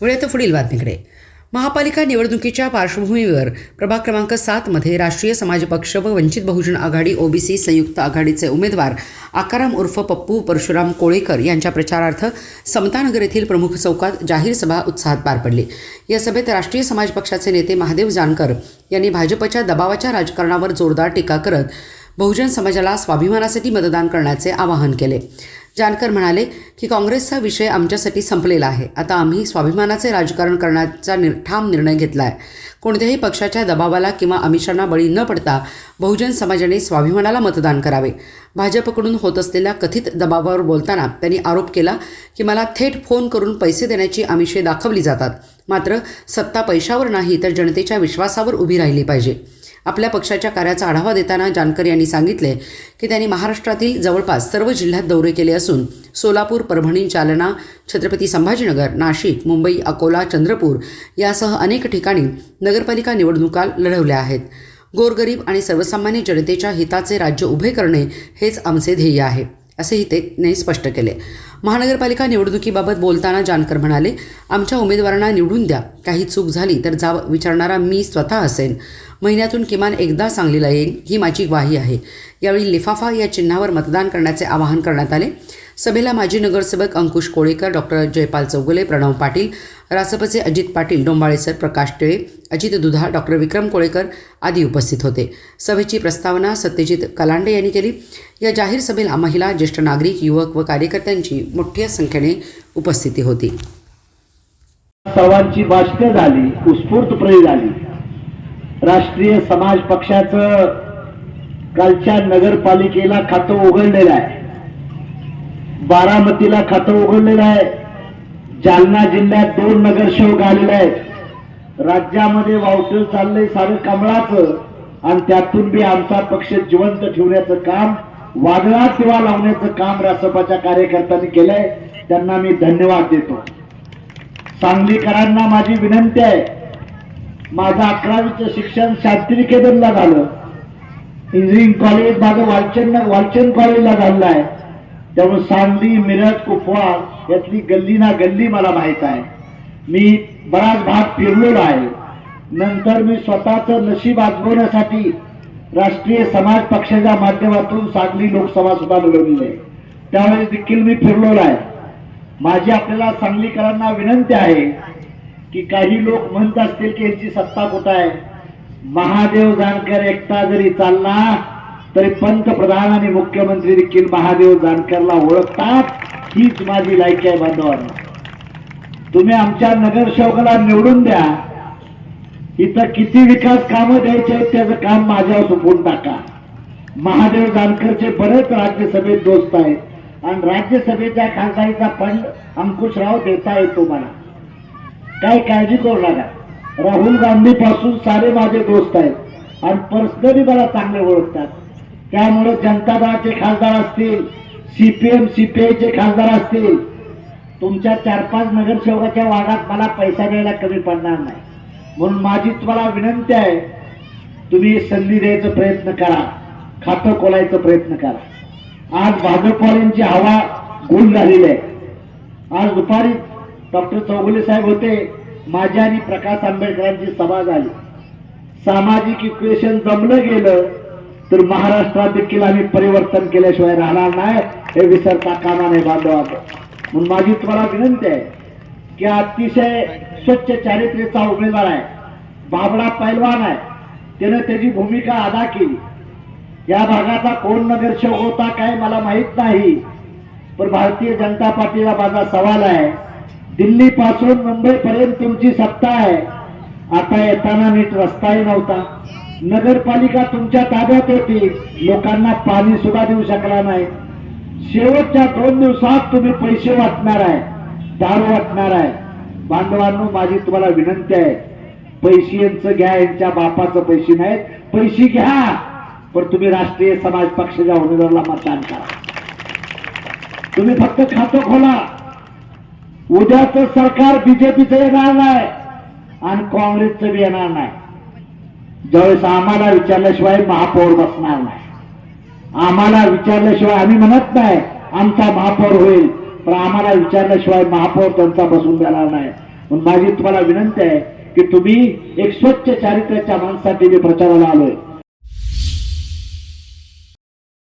वेळेत पुढील बातमीकडे. महापालिका निवडणुकीच्या पार्श्वभूमीवर प्रभाग क्रमांक सातमध्ये राष्ट्रीय समाज पक्ष व वंचित बहुजन आघाडी ओबीसी संयुक्त आघाडीचे उमेदवार आकाराम उर्फ पप्पू परशुराम कोळेकर यांच्या प्रचारार्थ समतानगर येथील प्रमुख चौकात जाहीर सभा उत्साहात पार पडली. या सभेत राष्ट्रीय समाज पक्षाचे नेते महादेव जानकर यांनी भाजपच्या दबावाच्या राजकारणावर जोरदार टीका करत बहुजन समाजाला स्वाभिमानासाठी मतदान करण्याचे आवाहन केले. जानकर म्हणाले की काँग्रेसचा विषय आमच्यासाठी संपलेला आहे. आता आम्ही स्वाभिमानाचे राजकारण करण्याचा निर ठाम निर्णय घेतला आहे कोणत्याही पक्षाच्या दबावाला किंवा आमिषांना बळी न पडता बहुजन समाजाने स्वाभिमानाला मतदान करावे. भाजपकडून होत असलेल्या कथित दबावावर बोलताना त्यांनी आरोप केला की मला थेट फोन करून पैसे देण्याची आमिषे दाखवली जातात. मात्र सत्ता पैशावर नाही तर जनतेच्या विश्वासावर उभी राहिली पाहिजे. आपल्या पक्षाच्या कार्याचा आढावा देताना जानकर यांनी सांगितले की त्यांनी महाराष्ट्रातील जवळपास सर्व जिल्ह्यात दौरे केले असून सोलापूर परभणी जालना छत्रपती संभाजीनगर नाशिक मुंबई अकोला चंद्रपूर यासह अनेक ठिकाणी नगरपालिका निवडणुका लढवल्या आहेत. गोरगरीब आणि सर्वसामान्य जनतेच्या हिताचे राज्य उभे करणे हेच आमचे ध्येय आहे. असेही ते त्यांनी स्पष्ट केले. महानगरपालिका निवडणुकीबाबत बोलताना जानकर म्हणाले आमच्या उमेदवारांना निवडून द्या. काही चूक झाली तर जा विचारणारा मी स्वतः असेन. महिन्यातून किमान एकदा सांगलीला येईन. ही माझी ग्वाही आहे. यावेळी लिफाफा या चिन्हावर मतदान करण्याचे आवाहन करण्यात आले. सभेला माजी नगरसेवक अंकुश कोळेकर डॉक्टर जयपाल चौगुले प्रणव पाटील रासपचे अजित पाटील डोंबाळेसर प्रकाश टिळे अजित दुधा डॉक्टर विक्रम कोळेकर आदी उपस्थित होते. सभेची प्रस्तावना सत्यजित कलांडे यांनी केली. या जाहीर सभेला महिला ज्येष्ठ नागरिक युवक व कार्यकर्त्यांची मोठ्या संख्येने उपस्थिती होती. सर्वांची भाषणं झाली उत्स्फूर्तप्रय झाली. राष्ट्रीय समाज पक्षाचं कालच्या नगरपालिकेला खातं उघडलेलं आहे. बारामतीला खातं उघडलेलं आहे. जालना जिल्ह्यात दोन नगरसेवक आलेले आहेत. राज्यामध्ये वावटं चाललंय सारं कमळाचं आणि त्यातून बी आमचा पक्ष जिवंत ठेवण्याचं काम वादळात सेवा लावण्याचं काम रासपाच्या कार्यकर्त्यांनी केलंय. त्यांना मी धन्यवाद देतो. सांगलीकरांना माझी विनंती आहे. माझं अकरावीचं शिक्षण शांतिनिकेतनला झालं. इंजिनिअरिंग कॉलेज माझं वालचंद वालचंद कॉलेजला झालेलं आहे. त्यामुळे सांगली मिरज कुफवा यातली गल्ली ना गल्ली मला माहीत आहे. मी बराच भाग फिरलेलो आहे. नंतर मी स्वतःचं नशीब आजमवण्यासाठी राष्ट्रीय समाज पक्षाच्या माध्यमातून सांगली लोकसभा सुद्धा लढवलेली आहे. त्यावेळेस देखील मी फिरलेलो आहे. माझी आपल्याला सांगलीकरांना विनंती आहे की काही लोक म्हणत असतील की यांची सत्ता कुठं आहे? महादेव जानकर एकटा जरी चालला तरी पंतप्रधान आणि मुख्यमंत्री देखील महादेव जानकरला ओळखतात हीच माझी लायकी आहे बांधवांना. तुम्ही आमच्या नगरसेवकाला निवडून द्या. इथं किती विकास कामं द्यायचे आहेत त्याचं काम माझ्यावर सोपवून टाका. महादेव जानकरचे बरेच राज्यसभेत दोस्त आहेत. आणि राज्यसभेच्या खासदारीचा फंड अंकुशराव देता येतो मला. काय काळजी करू नका. राहुल गांधी पासून सारे माझे दोस्त आहेत. आणि पर्सनली मला चांगले ओळखतात. त्यामुळे जनता दलाचे खासदार असतील सीपीएम सीपीआयचे खासदार असतील तुमच्या चार पाच नगरसेवकाच्या वागात मला पैसा द्यायला कमी पडणार नाही. म्हणून माझी तुम्हाला विनंती आहे तुम्ही संधी द्यायचा प्रयत्न करा खातं खोलायचा प्रयत्न करा. आज भाजपवाल्यांची हवा गुल झालेली आहे. आज दुपारी डॉक्टर चौगुले साहेब होते माझ्या आणि प्रकाश आंबेडकरांची सभा झाली. सामाजिक इक्वेशन जमलं गेलं तर महाराष्ट्रात देखील आम्ही परिवर्तन केल्याशिवाय राहणार नाही हे विसरता कामा नाही बांधवाचं म्हणून माझी तुम्हाला विनंती आहे की अतिशय स्वच्छ चारित्र्याचा उमेदवार आहे बाबडा पैलवान आहे त्यानं त्याची भूमिका अदा केली. या भागाचा कोण नगरसेवक होता काय मला माहीत नाही पण भारतीय जनता पार्टीला माझा सवाल आहे दिल्ली पासून तुमची सत्ता आहे. आता येताना नीट रस्ताही नव्हता. नगरपालिका तुमच्या ताब्यात होती. लोकांना पाणी सुद्धा देऊ शकला नाही. शेवटच्या दोन दिवसात तुम्ही पैसे वाटणार आहे. दारू वाटणार आहे. बांधवांनो माझी तुम्हाला विनंती आहे. पैसे यांचं घ्या यांच्या बापाचं पैसे नाहीत. पैसे घ्या पण तुम्ही राष्ट्रीय समाज पक्षाच्या उमेदवाराला मतदान करा. तुम्ही फक्त खातं खोला. उद्याचं सरकार बीजेपीचं येणार नाही आणि काँग्रेसचं बी येणार नाही. ज्यावेळेस आम्हाला विचारल्याशिवाय महापौर बसणार नाही. आम्हाला विचारल्याशिवाय आम्ही म्हणत नाही आमचा महापौर होईल. पण आम्हाला विचारल्याशिवाय महापौर त्यांचा बसून देणार नाही. म्हणून माझी तुम्हाला विनंती आहे की तुम्ही एक स्वच्छ चारित्र्याच्या माणसासाठी मी प्रचाराला आलोय.